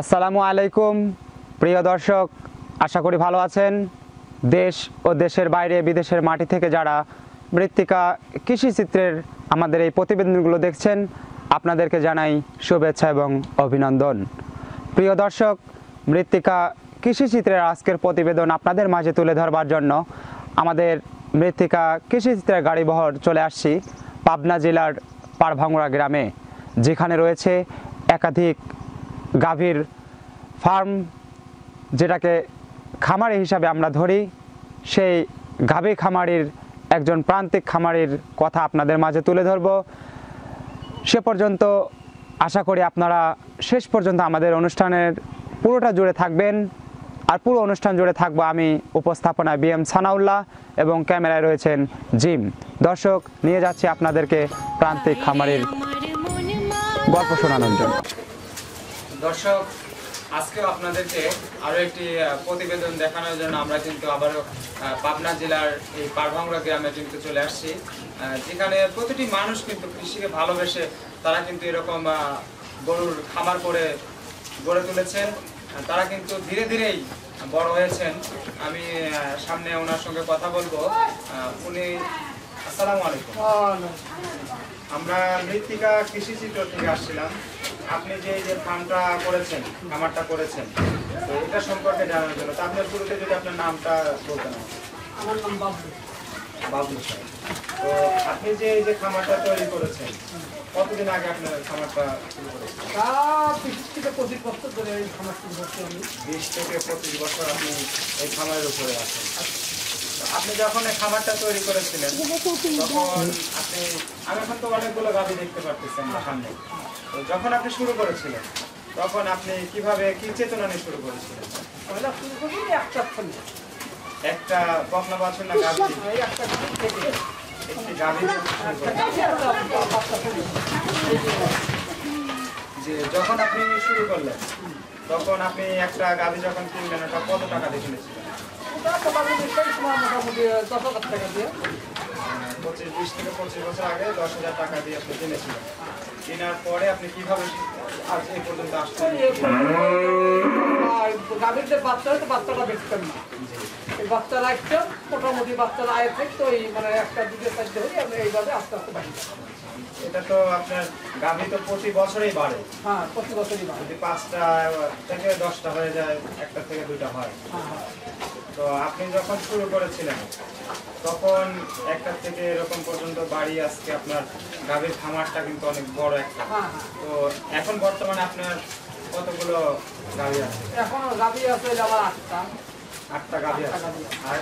আসসালামু আলাইকুম, প্রিয় দর্শক, আশা করি ভালো আছেন। দেশ ও দেশের বাইরে, বিদেশের মাটি থেকে যারা মৃত্তিকা কৃষিচিত্রের আমাদের এই প্রতিবেদনগুলো দেখছেন, আপনাদেরকে জানাই শুভেচ্ছা এবং অভিনন্দন। প্রিয় দর্শক, মৃত্তিকা কৃষিচিত্রের আজকের প্রতিবেদন আপনাদের মাঝে তুলে ধরবার জন্য আমাদের মৃত্তিকা কৃষিচিত্রের গাড়িবহর চলে আসছি পাবনা জেলার পারভাঙ্গুড়া গ্রামে, যেখানে রয়েছে একাধিক গাভীর ফার্ম যেটাকে খামারি হিসাবে আমরা ধরি। সেই গাভী খামারির একজন প্রান্তিক খামারির কথা আপনাদের মাঝে তুলে ধরব। সে পর্যন্ত আশা করি আপনারা শেষ পর্যন্ত আমাদের অনুষ্ঠানের পুরোটা জুড়ে থাকবেন। আর পুরো অনুষ্ঠান জুড়ে থাকব আমি উপস্থাপনায় বি এম সানাউল্লাহ এবং ক্যামেরায় রয়েছেন জিম। দর্শক, নিয়ে যাচ্ছি আপনাদেরকে প্রান্তিক খামারের গল্প শোনানোর জন্য। দর্শক, আজকেও আপনাদেরকে আরও একটি প্রতিবেদন দেখানোর জন্য আমরা কিন্তু আবারও পাবনা জেলার এই পারভাঙ্গুড়া গ্রামে কিন্তু চলে আসছি। যেখানে প্রতিটি মানুষ কিন্তু কৃষিকে ভালোবেসে তারা কিন্তু এরকম গরুর খামার করে গড়ে তুলেছেন। তারা কিন্তু ধীরে ধীরেই বড় হয়েছেন। আমি সামনে ওনার সঙ্গে কথা বলব। উনি আসসালামু আলাইকুম। আমরা মৃত্তিকা কৃষি চিত্র থেকে আসছিলাম। আপনি যে এই যে ফার্মটা করেছেন খামারটা করেছেন তো এটা সম্পর্কে জানার জন্য। তো আপনার শুরুতে যদি আপনার নামটা বলতেন। আমার নাম বাবু বাবু সাহেব। তো আপনি যে এই যে খামারটা তৈরি করেছেন কতদিন আগে আপনার খামারটা শুরু করেছেন? তা বিশেষ থেকে পঁচিশ বছর ধরে এই খামার শুরু করছি আমি। বিশ থেকে পঁচিশ বছর আপনি এই খামারের উপরে আছেন। আপনি যখন এই খামারটা তৈরি করেছিলেন তখন আপনি আমি এখন তো অনেকগুলো গাভি দেখতে পারতেছি আমার সামনে। তো যখন আপনি শুরু করেছিলেন তখন আপনি কীভাবে কি চেতনা নিয়ে শুরু করেছিলেন? পয়লা শুরু করি একটা একটা বকনা বাছুর না গাভি? একটা থেকে। যে যখন আপনি শুরু করলেন তখন আপনি একটা গাভি যখন কিনলেন ওটা কত টাকা দিয়ে কিনেছিলেন? পঁচিশ বিশ থেকে পঁচিশ বছর আগে দশ হাজার টাকা দিয়ে আপনি কিনেছিলেন। কেনার পরে আপনি কীভাবে আজ এই পর্যন্ত আসছেন গাভীর যে বাচ্চা হয়তো বাচ্চাটা বেচতেন না। এই বাচ্চা রাখতে মোটামুটি বাচ্চার আয়ের থেকে তো এই মানে একটা দুটো চারটে হয়ে আমি এইভাবে আস্তে আস্তে বাড়ি এটা তো আপনার গাভি তো প্রতি বছরই বাড়ে। হ্যাঁ প্রতি বছরই বাড়ি। যদি পাঁচটা থেকে দশটা হয়ে যায় একটা থেকে দুইটা হয়। হ্যাঁ হ্যাঁ। তো আপনি যখন শুরু করেছিলেন তখন একটা থেকে এরকম পর্যন্ত বাড়ি আজকে আপনার গাভীর খামারটা কিন্তু অনেক বড় একটা। হ্যাঁ হ্যাঁ। তো এখন বর্তমানে আপনার কতগুলো গাভী আছে? এখন গাভী আছে আমার আটটা। আটটা গাভী আছে। আর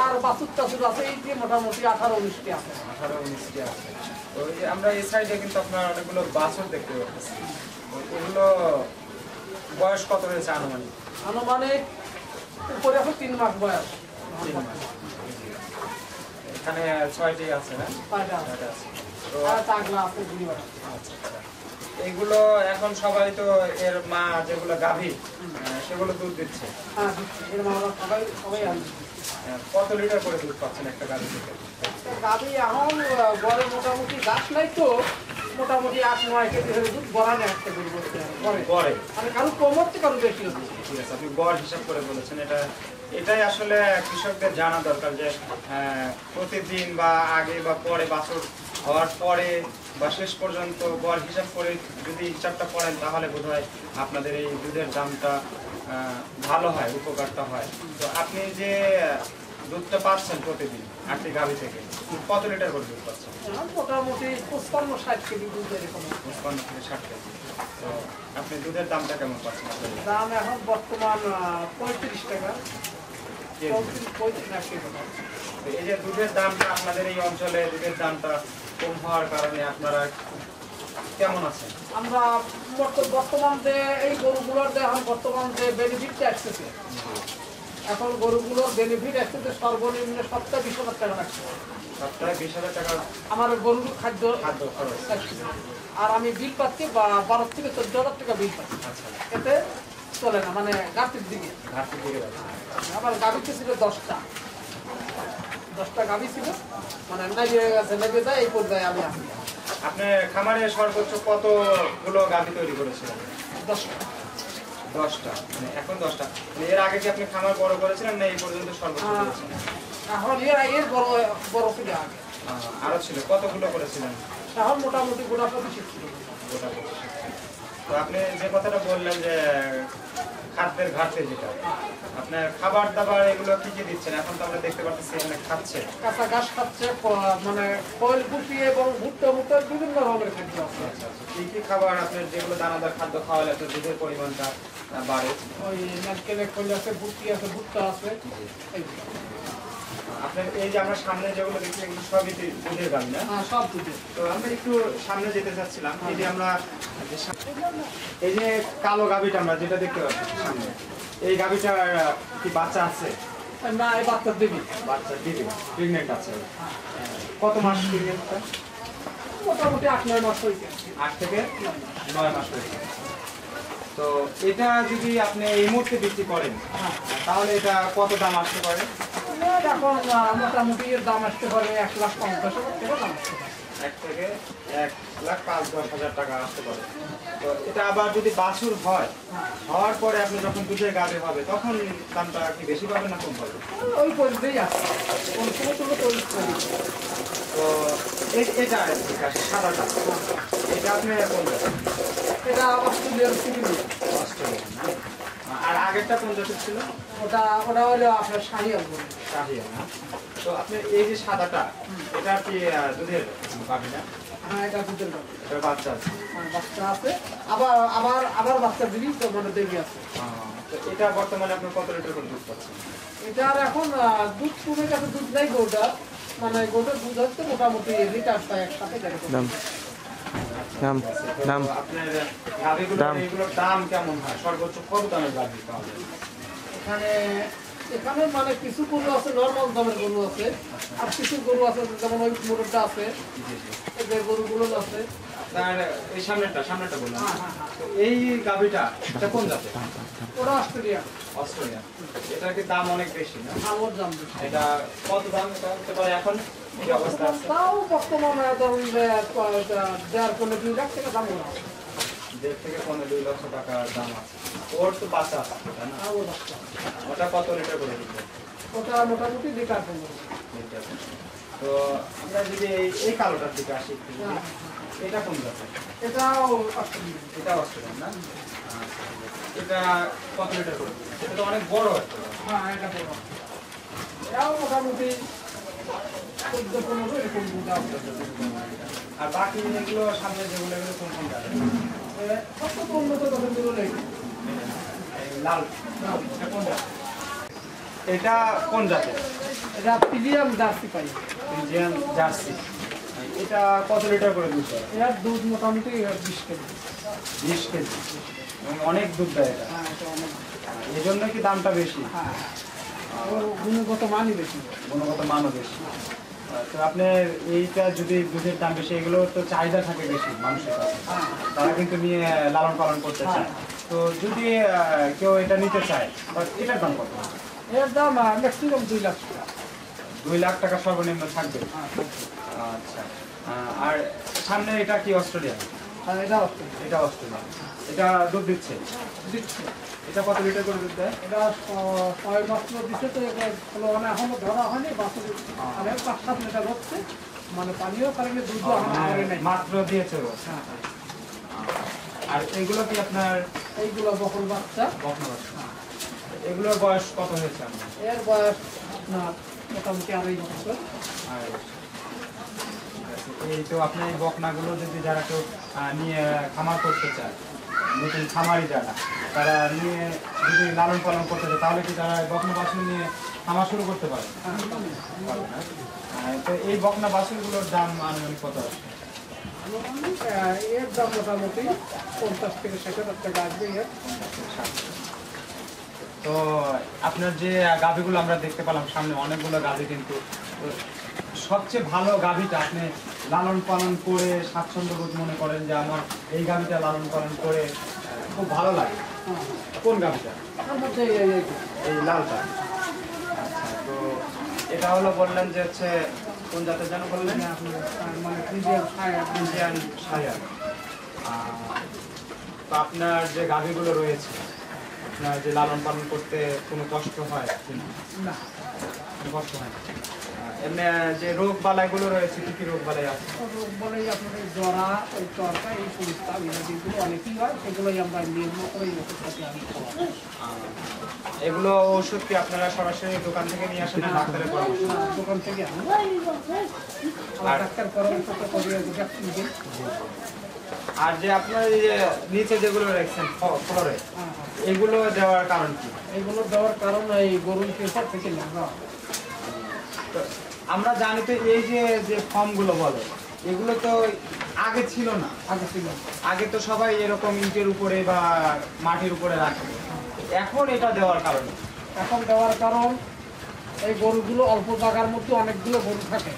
আর বাছুর টাছুর আছে এই যে মোটামুটি আঠারো উনিশটি আছে। আঠারো উনিশটি আছে। তো আমরা এই সাইডে কিন্তু আপনার অনেকগুলো বাছর দেখতে পাচ্ছি এগুলো বয়স কত হয়েছে আনুমানিক? আনুমানিক উপরে এখন তিন মাস বয়স। তিন মাস। এখানে ছয়টি আছে না? ছয়টা আছে। তো চাকলা আছে আচ্ছা, আচ্ছা। এইগুলো এখন সবাই তো এর মা যেগুলো গাভী আহ, সেগুলো দুধ দিচ্ছে। হ্যাঁ সবাই সবাই আমি কত লিটার করে দুধ পাচ্ছেন একটা গাভী থেকে? গাভী এখন গড়ে মোটামুটি গাছ নাই তো মোটামুটি আট নয় কেজি দুধ নেয় একটা গরু করতে গড়ে গড়ে। মানে কারও কম হচ্ছে কারও বেশি হচ্ছে। ঠিক আছে আপনি গড় হিসাব করে বলেছেন। এটা এটাই আসলে কৃষকদের জানা দরকার যে প্রতিদিন বা আগে বা পরে বাছর হওয়ার পরে বা শেষ পর্যন্ত গড় হিসাব করে যদি হিসাবটা করেন তাহলে বোধ আপনাদের এই দুধের দামটা ভালো হয় উপকারটা হয়। তো আপনি যে দুধটা পাচ্ছেন প্রতিদিন আটটি গাভি থেকে কত লিটার করে দুধ পাচ্ছেন? মোটামুটি পঁচপান্ন ষাট কেজি দুধ এরকম। থেকে ষাট কেজি। তো আপনি দুধের দামটা কেমন পাচ্ছেন দাম এখন বর্তমান পঁয়ত্রিশ টাকা। এই যে দুধের দামটা আপনাদের এই অঞ্চলে দুধের দামটা কম হওয়ার কারণে আপনারা কেমন আছেন আমরা বর্তমান যে এই গরুগুলোর যে এখন বর্তমান যে বেনিফিটটা আসতেছে এখন গরুগুলোর বেনিফিট আসতেছে সর্বনিম্ন সপ্তাহে বিশ হাজার টাকা লাগছে সপ্তাহে বিশ হাজার টাকা আমার গরুর খাদ্য খাদ্য আর আমি বিল পাচ্ছি বা বারো থেকে চোদ্দ হাজার টাকা বিল পাচ্ছি আচ্ছা এতে চলে না মানে গাছের দিকে ঘাটতি দিকে আমার গাভিতে ছিল দশটা দশটা গাভি ছিল মানে নাইবে গেছে নেবে যায় এই পর্যায়ে আমি আসি আপনি খামারে সর্বোচ্চ কতগুলো গাভি তৈরি করেছিলেন? দশটা। দশটা। মানে এখন দশটা। মানে এর আগে কি আপনি খামার বড় করেছিলেন না এই পর্যন্ত সর্বোচ্চ আরও ছিল। কতগুলো করেছিলেন? এখন মোটামুটি গোটা পঁচিশ। তো আপনি যে কথাটা বললেন যে খাদ্যের ঘাটতি যেটা আপনার খাবার দাবার এগুলো কি কি দিচ্ছেন? এখন তো আমরা দেখতে পাচ্ছি এখানে খাচ্ছে। কাঁচা ঘাস খাচ্ছে মানে কয়েল কুপি এবং বিভিন্ন রকমের খাদ্য আছে। আচ্ছা আচ্ছা কি কি খাবার আপনার যেগুলো দানাদার খাদ্য খাওয়ালে আপনার দুধের পরিমাণটা বাড়ে? ওই নারকেলের খোল আছে ভুট্টি আছে ভুট্টা আছে। আপনার এই যে আমরা সামনে যেগুলো দেখছি এগুলো সবই দুধের গান না? হ্যাঁ সব দুধের। তো আমরা একটু সামনে যেতে চাচ্ছিলাম। এই যে আমরা এই যে কালো গাভিটা আমরা যেটা দেখতে পাচ্ছি সামনে এই গাভিটার কি বাচ্চা আছে? না এই বাচ্চার দেবী। বাচ্চা দিদি প্রেগনেন্ট আছে। কত মাস প্রেগনেন্টটা মোটামুটি আট নয় মাস হয়েছে আট থেকে নয় মাস হয়েছে তো এটা যদি আপনি এই মুহূর্তে বিক্রি করেন হ্যাঁ। তাহলে এটা কত দাম আসতে পারে? এখন মোটামুটি এর দাম আসতে পারে এক লাখ পঞ্চাশ হাজার টাকা দাম এক থেকে এক লাখ পাঁচ দশ হাজার টাকা আসতে পারে। তো এটা আবার যদি বাছুর হয় হওয়ার পরে আপনি যখন দুধের গাবে হবে তখন দামটা কি বেশি পাবে না কম পাবে ওই পর্যায়েই আছে। কোন করি তো এই- এটা সাদাটা এটা আপনি এটা অস্ট্রেলিয়ান? আর আগেরটা ছিল? ওটা ওটা হলো আপনার তো আপনি এই যে সাদাটা এটা কি দুধের হ্যাঁ এটা দুধের গাড়ি এটা বাচ্চা আছে? বাচ্চা আছে। আবার আবার আবার বাচ্চা দিবি তো দেবী আছে। তো এটা বর্তমানে আপনি কত লিটার করে দুধ পাচ্ছেন? এটার এখন দুধ কমে গেছে দুধ নেই গোটা। মানে দুধ হচ্ছে মোটামুটি একসাথে দাম। দাম কেমন হয় সর্বোচ্চ কত দামের গাভি পাওয়া যায় এখানে এখানে মানে কিছু গরু আছে নর্মাল দামের গরু আছে আর কিছু গরু আছে যেমন ওই মোটরটা আছে গরুগুলো আছে। আপনার এই সামনেরটা সামনেরটা বললাম। হ্যাঁ হ্যাঁ হ্যাঁ। তো এই গাভিটা এটা কোন জাতের? ওরা অস্ট্রেলিয়া অস্ট্রেলিয়া এটার কি দাম অনেক বেশি না? আমার দাম এটা কত দাম? এটা হতে পারে এখন? তাও বর্তমানে দেড় পনেরো দুই লাখ টাকা দাম দেড় থেকে পনেরো দুই লক্ষ টাকার দাম আছে। ওর তো বাচ্চা আছে না? ওটা কত লিটার করে দিচ্ছে ওটা মোটামুটি লিটার। পনেরো তো আমরা যদি এই- কালোটার দিকে আসি। এটা কোন জাতের এটাও অস্ট্রেলিয়া এটা অস্ট্রেলিয়ান না। এটা কত লিটার করে? এটা তো অনেক বড় একটা। হ্যাঁ এটা বড়। এটাও মোটামুটি চোদ্দ পনেরো এরকম আছে। আর বাকি এগুলো সামনে যেগুলো এগুলো কোন কোন জাতের? এ, সবচেয়ে উন্নত জাতের গরু নেই লাল। এটা কোন জাতের এটা কোন জাতের? এটা প্রিমিয়াম জার্সি পাই। Indian Jersey. এটা কত লিটার করে দুধ দেয়? এর দুধ মোটামুটি বিশ কেজি। বিশ কেজি। অনেক দুধ দেয় এটা হ্যাঁ অনেক এই জন্য কি দামটা বেশি? হ্যাঁ ও গুণগত মানই বেশি। গুণগত মানও বেশি। তো আপনার এইটা যদি দুধের দাম বেশি এগুলো তো চাহিদা থাকে বেশি মানুষের কাছে। হ্যাঁ। তারা কিন্তু নিয়ে লালন পালন করতে চায়। তো যদি কেউ এটা নিতে চায় বা এটার দাম কত? এর দাম ম্যাক্সিমাম দুই লাখ টাকা। দুই লাখ টাকা সর্বনিম্ন থাকবে। হ্যাঁ আচ্ছা। আর সামনে এটা কি অস্ট্রেলিয়া? এটা অস্ট্রেলিয়া। এটা অস্ট্রেলিয়া। এটা দুধ দিচ্ছে। দিচ্ছে। এটা কত লিটার করে দুধ দেয়? এটা ছয় মাত্র দিচ্ছে তো এবার হলো মানে এখনও ধরা হয়নি বাসে আর পাঁচ সাত লিটার হচ্ছে মানে পানীয় কারণে দুধ নেই। মাত্র দিয়েছে ও। হ্যাঁ আর এগুলো কি আপনার? এইগুলো বকল বাচ্চা। বকনা বাচ্চা? এগুলোর বয়স কত হয়েছে আপনার? এর বয়স আপনার মোটামুটি আড়াই বছর। আর এই তো আপনি এই বকনাগুলো যদি যারা কেউ নিয়ে খামার করতে চায় নতুন খামারি যারা তারা নিয়ে যদি লালন পালন করতে চায় তাহলে কি তারা বকনা বাছুর নিয়ে খামার শুরু করতে পারে? তো এই বকনা বাছুরগুলোর দাম আনুমানিক কত আছে? এর দাম মোটামুটি পঞ্চাশ থেকে ষাট হাজার টাকা আসবে এর। তো আপনার যে গাভিগুলো আমরা দেখতে পেলাম সামনে অনেকগুলো গাভি কিন্তু সবচেয়ে ভালো গাভিটা আপনি লালন পালন করে স্বাচ্ছন্দ্য বোধ মনে করেন যে আমার এই গাভিটা লালন পালন করে খুব ভালো লাগে। হ্যাঁ কোন গাভিটা এই- লালটা। আচ্ছা তো এটা হলো বললেন যে হচ্ছে কোন জাতের যেন বললেন? মানে ফ্রিজিয়ান সায়া ইন্ডিয়ান তো আপনার যে গাভিগুলো রয়েছে আপনার যে লালন পালন করতে কোনো কষ্ট হয় কিনা? না। কষ্ট হয় না। এমনি যে রোগ বালাইগুলো রয়েছে কি কি রোগ বালাই আছে? রোগ বলেই আপনার এই জরা ওই চরকা এই সমস্যা বিরোধীগুলো অনেকই হয় সেগুলোই আমরা নির্মূল করে এই ওষুধ সাথে আমি এগুলো ওষুধ কি আপনারা সরাসরি দোকান থেকে নিয়ে আসেন না ডাক্তারের পরামর্শ? দোকান থেকে আনি। আমার ডাক্তার পরামর্শ তো করি ভ্যাকসিন দিই আর যে আপনার নিচে যেগুলো রেখেছেন ফ্লোরে এগুলো দেওয়ার কারণ কি? এগুলো দেওয়ার কারণ এই গরুর প্রেশার থেকে আমরা জানি তো এই যে যে ফর্মগুলো বলে এগুলো তো আগে ছিল না। আগে ছিল আগে তো সবাই এরকম ইটের উপরে বা মাটির উপরে রাখে এখন এটা দেওয়ার কারণ এখন দেওয়ার কারণ এই গরুগুলো অল্প জায়গার মধ্যে অনেকগুলো গরু থাকে।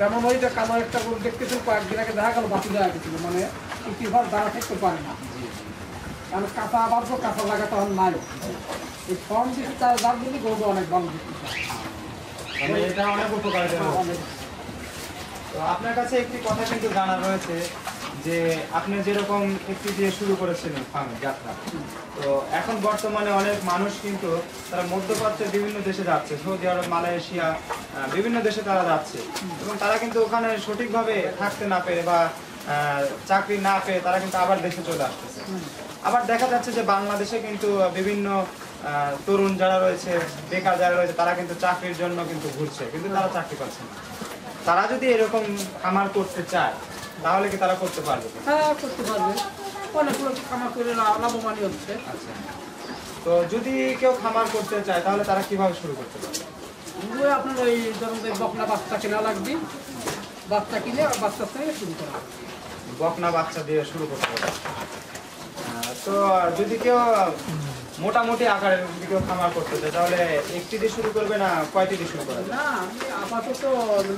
যেমন ওই যে কালো একটা গরু দেখতেছেন কয়েকদিন আগে দেখা গেল বাতি দেওয়া গেছিল। মানে ইতিহাস দাঁড়া থাকতে পারে না। কারণ কাঁচা আবার তো কাঁচা লাগা তখন নাই। এই ফর্ম দিচ্ছে তার দাম কিন্তু গরু অনেক ভালো দিচ্ছে মানে এটা অনেক উপকার তো আপনার কাছে একটি কথা কিন্তু জানা রয়েছে। যে আপনি যেরকম একটি দিয়ে শুরু করেছিলেন ফার্মের যাত্রা, তো এখন বর্তমানে অনেক মানুষ কিন্তু তারা মধ্যপ্রাচ্যের বিভিন্ন দেশে যাচ্ছে, সৌদি আরব, মালয়েশিয়া বিভিন্ন দেশে তারা যাচ্ছে এবং তারা কিন্তু ওখানে সঠিকভাবে থাকতে না পেরে বা চাকরি না পেয়ে তারা কিন্তু আবার দেশে চলে আসতেছে। আবার দেখা যাচ্ছে যে বাংলাদেশে কিন্তু বিভিন্ন তরুণ যারা রয়েছে, বেকার যারা রয়েছে, তারা কিন্তু চাকরির জন্য কিন্তু ঘুরছে, কিন্তু তারা চাকরি পাচ্ছে না। তারা যদি এরকম খামার করতে চায় তাহলে কি তারা করতে পারবে? হ্যাঁ করতে পারবে। অনেকগুলো খামার করে লাভবানই হচ্ছে। আচ্ছা। তো যদি কেউ খামার করতে চায় তাহলে তারা কীভাবে শুরু করতে পারবে? আপনার ওই ধরুন বকনা বাচ্চা কেনা লাগবে। বাচ্চা কিনে আর বাচ্চার থেকে শুরু করা। বকনা বাচ্চা দিয়ে শুরু করতে হবে তো যদি কেউ মোটামুটি আকারের যদি কেউ খামার করতে চায় তাহলে একটি দিয়ে শুরু করবে না কয়টি দিয়ে শুরু করবে না আমি আপাতত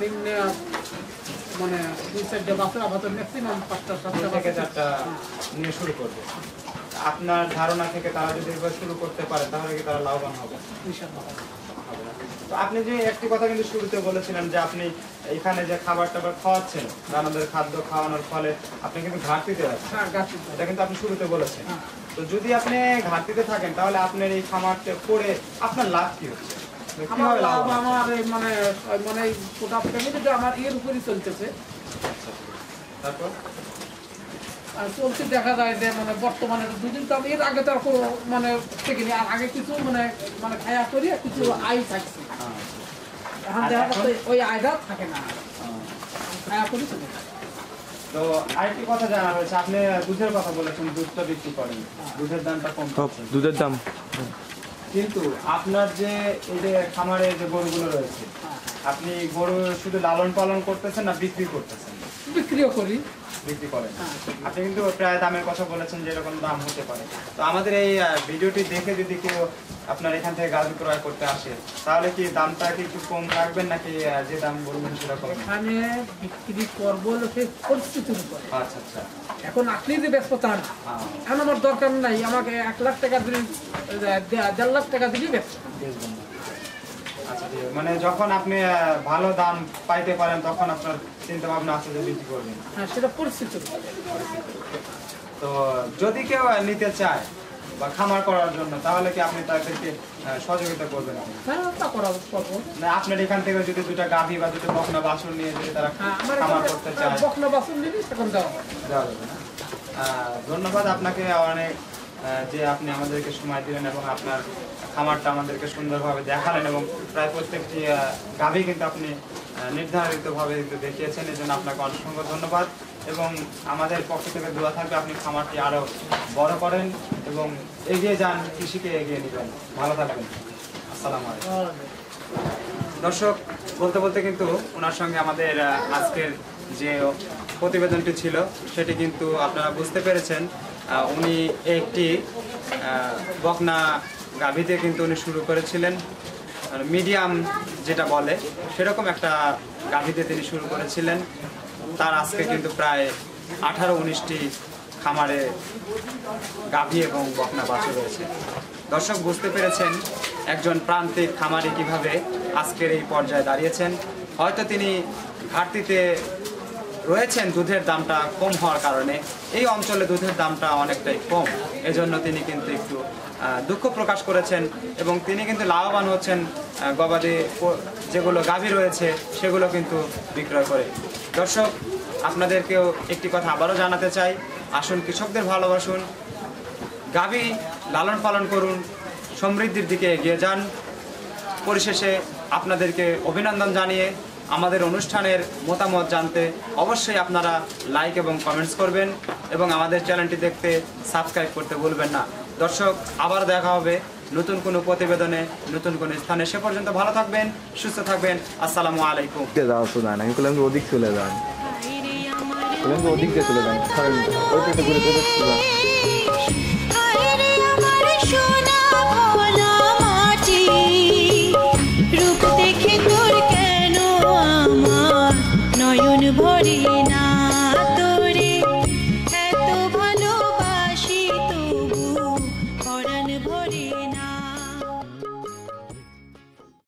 নিম্নে মানে দুই চারটে বাচ্চা আপাতত ম্যাক্সিমাম পাঁচটা সাতটা থেকে চারটা নিয়ে শুরু করবে। আপনার ধারণা থেকে তারা যদি এবার শুরু করতে পারে তাহলে কি তারা লাভবান হবে। তো আপনি যে একটি কথা কিন্তু শুরুতে বলেছিলেন যে আপনি এখানে যে খাবার টাবার খাওয়াচ্ছেন রান্নাদের খাদ্য খাওয়ানোর ফলে আপনি কিন্তু ঘাটতিতে আছেন। হ্যাঁ এটা কিন্তু আপনি শুরুতে বলেছেন। হ্যাঁ। তো যদি আপনি ঘাটতিতে থাকেন তাহলে আপনার এই খামারটা করে আপনার লাভ কি হচ্ছে? আমার লাভ? লাভ আমার মানে মানে গোটা ফ্যামিলিটা আমার এর উপরই চলতেছে। তারপর? আর চলতে দেখা যায় যে মানে বর্তমানে দুদিন তো আমি এর আগে তো আর কোনো মানে দেখিনি। আর আগে কিছু মানে মানে খায়া করি কিছু আই থাকছে। হ্যাঁ। এখন দেখা যাচ্ছে ওই আয়টা থাকে না। হ্যাঁ। খায়া করি চলে তো আরেকটি কথা জানা হয়েছে আপনি দুধের কথা বলেছেন দুধটা বিক্রি করেন। দুধের দামটা কম দুধের দাম। কিন্তু আপনার যে এই যে খামারে যে গরুগুলো রয়েছে আপনি গরু শুধু লালন পালন করতেছেন না বিক্রি করতেছেন? বিক্রিও করি। বিক্রি করেন। হ্যাঁ। আপনি কিন্তু প্রায় দামের কথা বলেছেন যে এরকম দাম হতে পারে। তো আমাদের এই ভিডিওটি দেখে যদি কেউ আপনার এখান থেকে গাছ ক্রয় করতে আসে তাহলে কি দামটা কি একটু কম রাখবেন নাকি যে দাম বলবেন সেরকম এখানে বিক্রি করব সেই পরিস্থিতির উপরে। আচ্ছা আচ্ছা। এখন আপনি যে ব্যস্ত তা না হ্যাঁ, এখন আমার দরকার নাই আমাকে এক লাখ টাকা দিলে দেড় লাখ টাকা দিলেই ব্যস্ত আচ্ছা মানে যখন আপনি ভালো দাম পাইতে পারেন তখন আপনার চিন্তা ভাবনা আছে যে বিক্রি করবেন? হ্যাঁ সেটা পরিস্থিতি তো যদি কেউ নিতে চায় বা খামার করার জন্য তাহলে কি আপনি তাদেরকে সহযোগিতা করবেন? আপনি? হ্যাঁ তা করা করব। না আপনার এখান থেকে যদি দুটা গাভী বা দুটো বকনা বাসন নিয়ে যদি তারা হ্যাঁ খামার করতে চায়। বকনা বাসন দেওয়া যাবে না? ধন্যবাদ আপনাকে অনেক যে আপনি আমাদেরকে সময় দিলেন এবং আপনার খামারটা আমাদেরকে সুন্দরভাবে দেখালেন এবং প্রায় প্রত্যেকটি গাভী কিন্তু আপনি নির্ধারিতভাবে কিন্তু দেখিয়েছেন। এই জন্য আপনাকে অসংখ্য ধন্যবাদ। এবং আমাদের পক্ষ থেকে দোয়া থাকবে আপনি খামারটি আরও বড় করেন এবং এগিয়ে যান, কৃষিকে এগিয়ে নেবেন। ভালো থাকবেন। আসসালামু দর্শক, বলতে বলতে কিন্তু ওনার সঙ্গে আমাদের আজকের যে প্রতিবেদনটি ছিল, সেটি কিন্তু আপনারা বুঝতে পেরেছেন। উনি একটি বকনা গাভীতে কিন্তু উনি শুরু করেছিলেন। মিডিয়াম যেটা বলে, সেরকম একটা গাভীতে তিনি শুরু করেছিলেন। তার আজকে কিন্তু প্রায় আঠারো, উনিশটি খামারে গাভী এবং বকনা বাছুর রয়েছে। দর্শক, বুঝতে পেরেছেন একজন প্রান্তিক খামারি কীভাবে আজকের এই পর্যায়ে দাঁড়িয়েছেন। হয়তো তিনি ঘাটতিতে রয়েছেন, দুধের দামটা কম হওয়ার কারণে। এই অঞ্চলে দুধের দামটা অনেকটাই কম। এজন্য তিনি কিন্তু একটু দুঃখ প্রকাশ করেছেন এবং তিনি কিন্তু লাভবান হচ্ছেন গবাদি যেগুলো গাভী রয়েছে সেগুলো কিন্তু বিক্রয় করে। দর্শক, আপনাদেরকেও একটি কথা আবারও জানাতে চাই। আসুন, কৃষকদের ভালোবাসুন। গাভী লালন পালন করুন, সমৃদ্ধির দিকে এগিয়ে যান। পরিশেষে আপনাদেরকে অভিনন্দন জানিয়ে আমাদের অনুষ্ঠানের মতামত জানতে অবশ্যই আপনারা লাইক এবং কমেন্টস করবেন এবং আমাদের চ্যানেলটি দেখতে সাবস্ক্রাইব করতে ভুলবেন না। দর্শক, আবার দেখা হবে। নতুন কোনো প্রতিবেদনে নতুন কোনো স্থানে সে পর্যন্ত ভালো থাকবেন সুস্থ থাকবেন। আসসালামু আলাইকুম। আমি ওদিক চলে যান? ওদিক চলে যান। ঘুরে